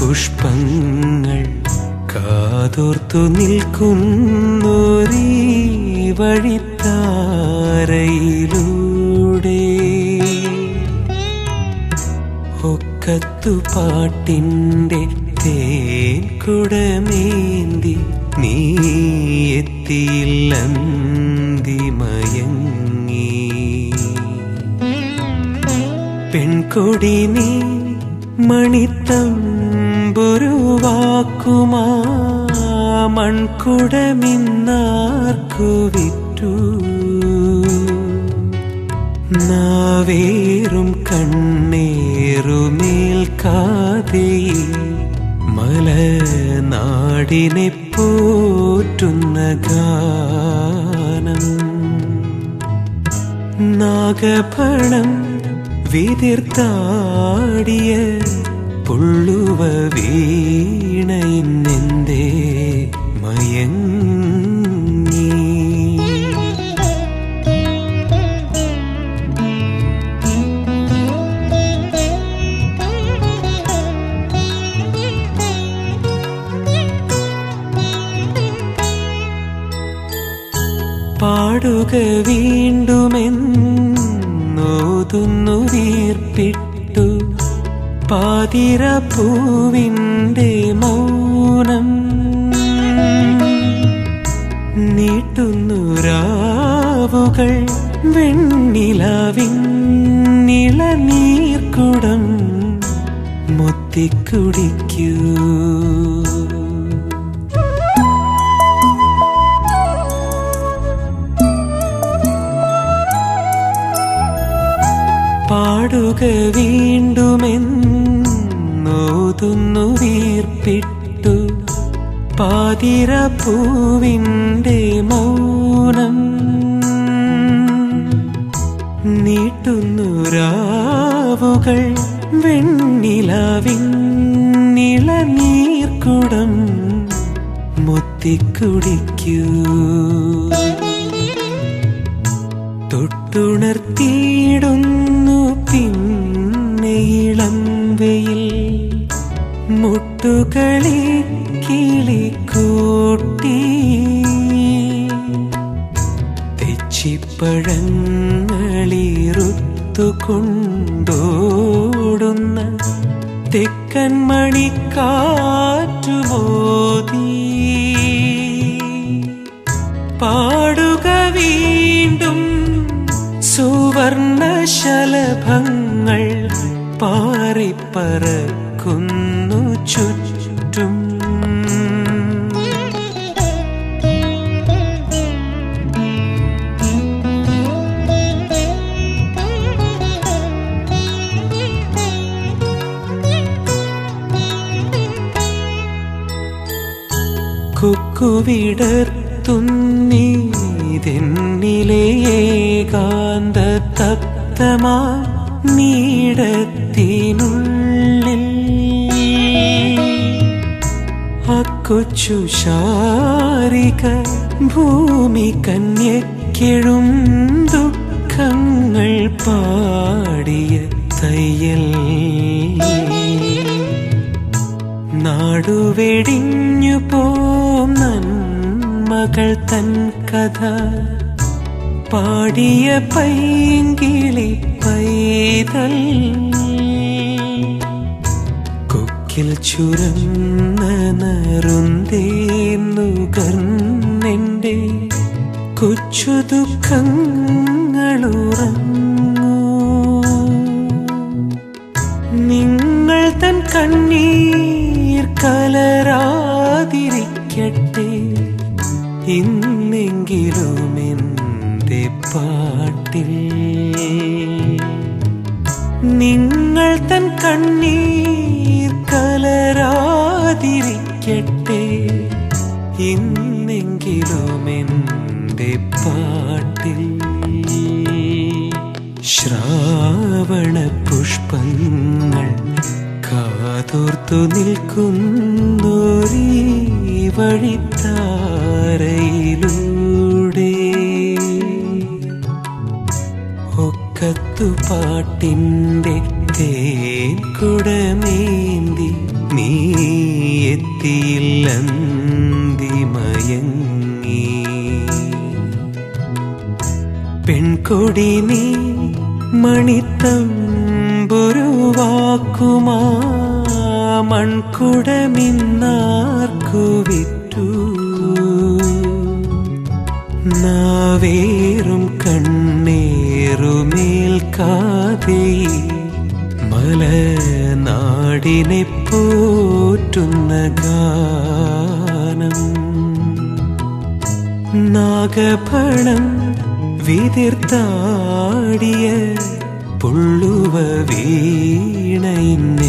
പുഷ്പങ്ങൾ കാതോർത്തു നിൽക്കുന്നൊരീ വഴിത്താരയിലൂടെ. ഒക്കത്തു പാട്ടിന്റെ തേൻ കുടമേന്തി നീ എത്തിയില്ലന്തിമയങ്ങി പെൺകൊടി നീ മണിത്തമ്പുരുവാക്കുമാ മൺകുടമിന്നാർക്കു വിറ്റു. നാവേറും കണ്ണേറുമേൽക്കാതെ മലനാടിനെ പോറ്റുന്ന ഗാനം. നാഗപണം വിതിർത്താടിയ പുള്ളുവ വീണയിന്നെന്തേ പാടുക വീണ്ടുമെന്നോതുന്നു വീർപ്പിട്ടു. പാതിര പൂവിന്റെ മൗനം നീട്ടുന്നു രാവുകൾ. വെണ്ണിലാവിൻ നിളനീർക്കുടം മുത്തിക്കുടിക്കൂ. പാടുക വീണ്ടുമെന്നോതുന്നു വീർപ്പിട്ടു. പാതിര പൂവിന്റെ മൗനം നീട്ടുന്നു രാവുകൾ വെണ്ണിലാവിൻ നിളനീർക്കുടം മുത്തിക്കുടിക്കൂ. തൊട്ടുണർത്തിയിടുന്നു പിന്നെ ഇളം വെയിൽ. മുട്ടുകളി കിളിക്കൂട്ടി തെച്ചിപ്പഴങ്ങളിറുത്തു കൊണ്ടോടുന്ന തെക്കൻ മണിക്കാറ്റുമോദി ശലഭങ്ങൾ പാറിപ്പറക്കുന്നു ചുറ്റും. കുക്കുവിടർത്തുന്നീതെന്നിലെ ഏകാന്ത തപ്തമാ നീടത്തിനുള്ളിൽ. അക്കൊച്ചു ഭൂമി കന്യക്കെഴും ദുഃഖങ്ങൾ പാടിയ തയ്യൽ. നാടുവെടിഞ്ഞു പോം നന്മകൾ തൻ കഥ. പാടിയ പൈങ്കിളി പൈതൽ. കൊക്കിൽ ചുരന്ന നറുന്തേന്നുകർന്നെന്റെ കൊച്ചു ദുഃഖങ്ങളുറങ്ങൂ നിങ്ങൾ തൻ കണ്ണീർ കലരാതിരിക്കട്ടെ. ഇന്നെങ്കിലും എന്റെ പാട്ടിൽ ശ്രാവണ പുഷ്പങ്ങൾ കാതോർത്തു നിൽക്കുന്നോരീ ഒക്കത്തു ഒക്കത്തുപാട്ടിന്റെ തേൻ കുടമേന്തി നീ എത്തിയില്ലന്തിമയങ്ങി പെൺകൊടി നീ മണിത്തമ്പൊരു വാക്കുമാ മൺകുടമിന്നാർക്കു വിറ്റു. നാവേറും കണ്ണേറുമേൽക്കാതെ മലനാടിനെ പോറ്റുന്ന ഗാനം. നാഗപണം വിതിർത്താടിയ പുള്ളുവ വീണ ഇന്നെന്തേ